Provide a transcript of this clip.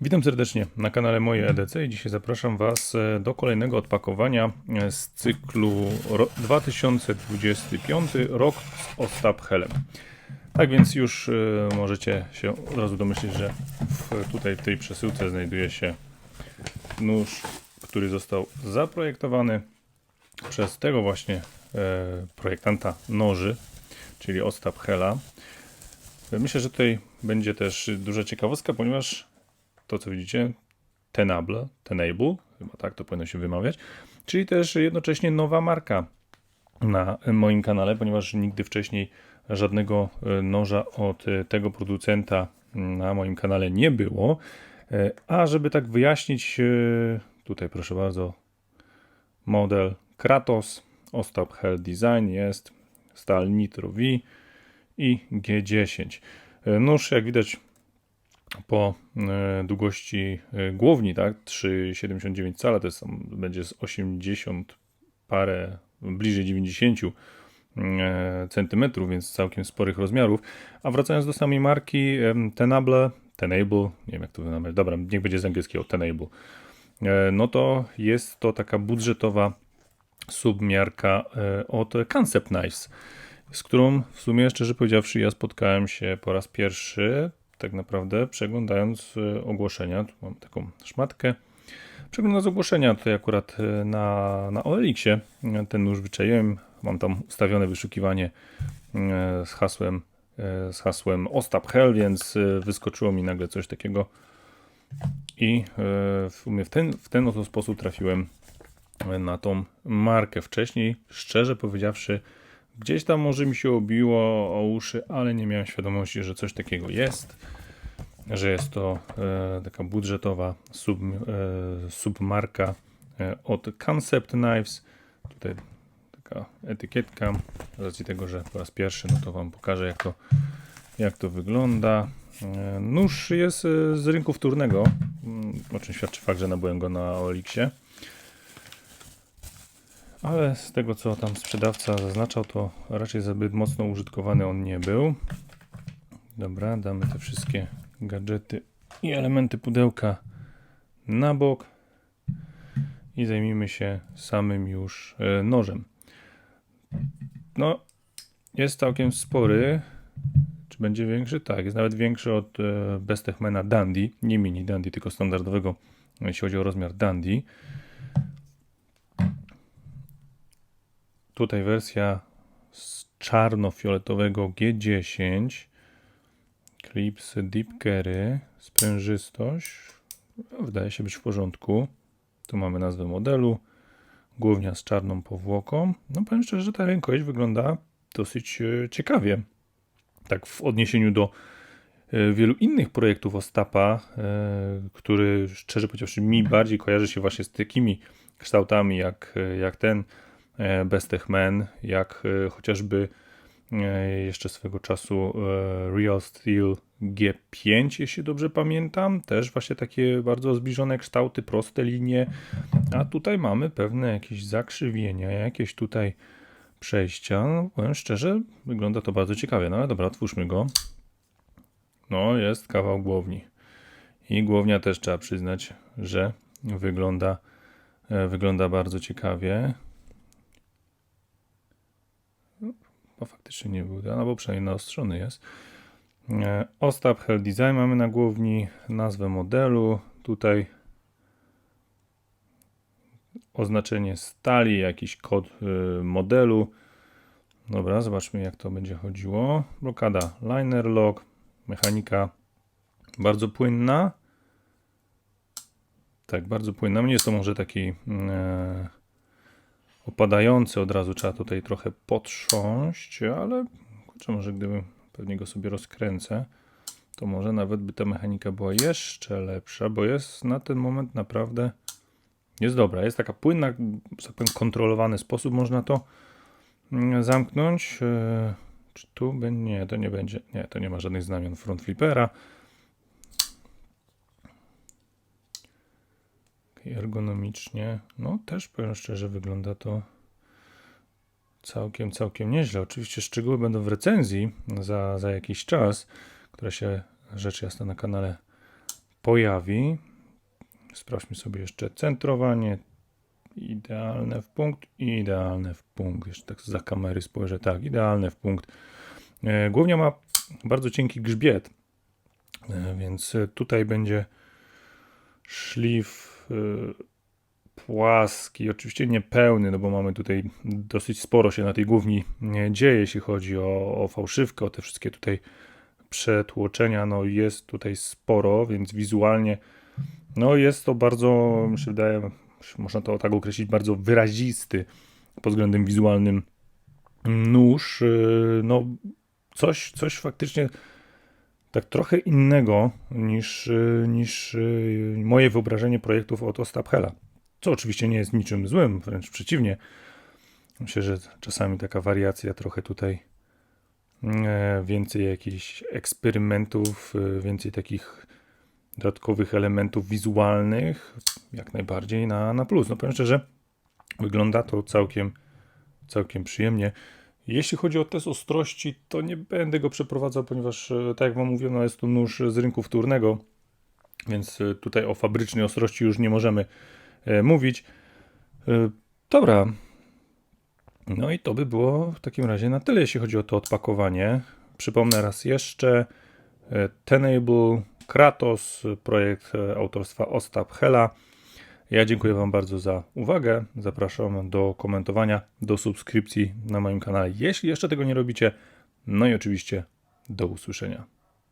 Witam serdecznie na kanale Moje EDC i dzisiaj zapraszam Was e, do kolejnego odpakowania e, z cyklu ro- 2025 rok z Ostap Helem. Tak więc już e, możecie się od razu domyślić, że w, tutaj w tej przesyłce znajduje się nóż, który został zaprojektowany przez tego właśnie projektanta noży, czyli Ostap Hela. Myślę, że tutaj będzie też duża ciekawostka, ponieważ to, co widzicie, Tenable, Tenable, chyba tak to powinno się wymawiać, czyli też jednocześnie nowa marka na moim kanale, ponieważ nigdy wcześniej żadnego e, noża od e, tego producenta na moim kanale nie było. E, A żeby tak wyjaśnić, tutaj proszę bardzo, model Kratos, Ostap Hell Design jest, stal Nitro V i G10. E, Nóż, jak widać, po e, długości e, głowni, tak, 3,79 cala, to jest, będzie z 80 parę, bliżej 90 e, centymetrów, więc całkiem sporych rozmiarów. A wracając do samej marki, Tenable, Tenable, nie wiem jak to wymawiać, dobra, niech będzie z angielskiego, Tenable, no to jest to taka budżetowa submiarka od Concept Knives, z którą w sumie, szczerze powiedziawszy, ja spotkałem się po raz pierwszy, tak naprawdę przeglądając e, ogłoszenia. Tu mam taką szmatkę. Przeglądając ogłoszenia, tutaj akurat e, na, na OLX-ie e, ten nóż wyczaiłem. Mam tam ustawione wyszukiwanie z hasłem, z hasłem Ostap Hell, więc wyskoczyło mi nagle coś takiego. I w w ten, w ten oto sposób trafiłem na tą markę. Wcześniej, szczerze powiedziawszy, gdzieś tam może mi się obiło o uszy, ale nie miałem świadomości, że coś takiego jest, że jest to e, taka budżetowa sub, e, submarka e, od Concept Knives. Tutaj taka etykietka, z racji tego, że po raz pierwszy, no to Wam pokażę jak to, jak to wygląda. E, Nóż jest e, z rynku wtórnego, mm, o czym świadczy fakt, że nabyłem go na OLX-ie. Ale z tego, co tam sprzedawca zaznaczał, to raczej zbyt mocno użytkowany on nie był. Dobra, damy te wszystkie gadżety i elementy pudełka na bok i zajmijmy się samym już e, nożem. No, jest całkiem spory. Czy będzie większy? Tak, jest nawet większy od e, Bestechmana Dandy. Nie mini Dandy, tylko standardowego, jeśli chodzi o rozmiar Dandy. Tutaj wersja z czarno-fioletowego G10. Klipsy Deep Carry. Sprężystość. no, Wydaje się być w porządku. Tu mamy nazwę modelu. Głównia z czarną powłoką. No powiem szczerze, że ta rękojeść wygląda dosyć e, ciekawie. Tak w odniesieniu do e, wielu innych projektów Ostapa, e, który szczerze powiedziawszy mi bardziej kojarzy się właśnie z takimi kształtami jak, jak ten e, Bestech Man, jak e, chociażby e, jeszcze swego czasu Real Steel G5, jeśli dobrze pamiętam. Też właśnie takie bardzo zbliżone kształty, proste linie. A tutaj mamy pewne jakieś zakrzywienia, jakieś tutaj przejścia. No, powiem szczerze, wygląda to bardzo ciekawie. No ale dobra, otwórzmy go. No, jest kawał głowni. I głownia też trzeba przyznać, że wygląda, wygląda bardzo ciekawie. Bo faktycznie nie był, no bo przynajmniej naostrzony jest. E, Ostap Hell Design mamy na głowni, nazwę modelu, tutaj oznaczenie stali, jakiś kod y, modelu. Dobra, zobaczmy jak to będzie chodziło. Blokada liner lock, mechanika bardzo płynna. Tak, bardzo płynna. Nie jest to może taki e, opadający, od razu trzeba tutaj trochę potrząść, ale kurczę, może gdybym pewnie go sobie rozkręcę, to może nawet by ta mechanika była jeszcze lepsza, bo jest na ten moment naprawdę jest dobra. Jest taka płynna, że tak powiem, kontrolowany sposób można to mm, zamknąć. E, Czy tu będzie? Nie, to nie będzie. Nie, to nie ma żadnych znamion front flipera. Ergonomicznie, no też powiem szczerze, wygląda to całkiem, całkiem nieźle. Oczywiście szczegóły będą w recenzji za, za jakiś czas, która się rzecz jasna na kanale pojawi. Sprawdźmy sobie jeszcze centrowanie. Idealne w punkt idealne w punkt. Jeszcze tak za kamery spojrzę. Tak, idealne w punkt. E, Głównie ma bardzo cienki grzbiet, e, więc tutaj będzie szlif płaski, oczywiście niepełny, no bo mamy tutaj dosyć sporo się na tej główni dzieje, jeśli chodzi o, o fałszywkę, o te wszystkie tutaj przetłoczenia, no jest tutaj sporo, więc wizualnie no jest to bardzo, mi się wydaje, można to tak określić, bardzo wyrazisty pod względem wizualnym nóż, Yy, no coś, coś faktycznie tak trochę innego niż, yy, niż yy, moje wyobrażenie projektów od Ostap Hela. Co oczywiście nie jest niczym złym, wręcz przeciwnie. Myślę, że czasami taka wariacja trochę tutaj e, więcej jakichś eksperymentów, więcej takich dodatkowych elementów wizualnych, jak najbardziej na, na plus. No powiem szczerze, wygląda to całkiem, całkiem przyjemnie. Jeśli chodzi o test ostrości, to nie będę go przeprowadzał, ponieważ, e, tak jak Wam mówiono, jest to nóż z rynku wtórnego, więc e, tutaj o fabrycznej ostrości już nie możemy e, mówić. Dobra. No i to by było w takim razie na tyle, jeśli chodzi o to odpakowanie. Przypomnę raz jeszcze. Tenable Kratos, projekt autorstwa Ostap Hela. Ja dziękuję Wam bardzo za uwagę. Zapraszam do komentowania, do subskrypcji na moim kanale, jeśli jeszcze tego nie robicie. No i oczywiście do usłyszenia.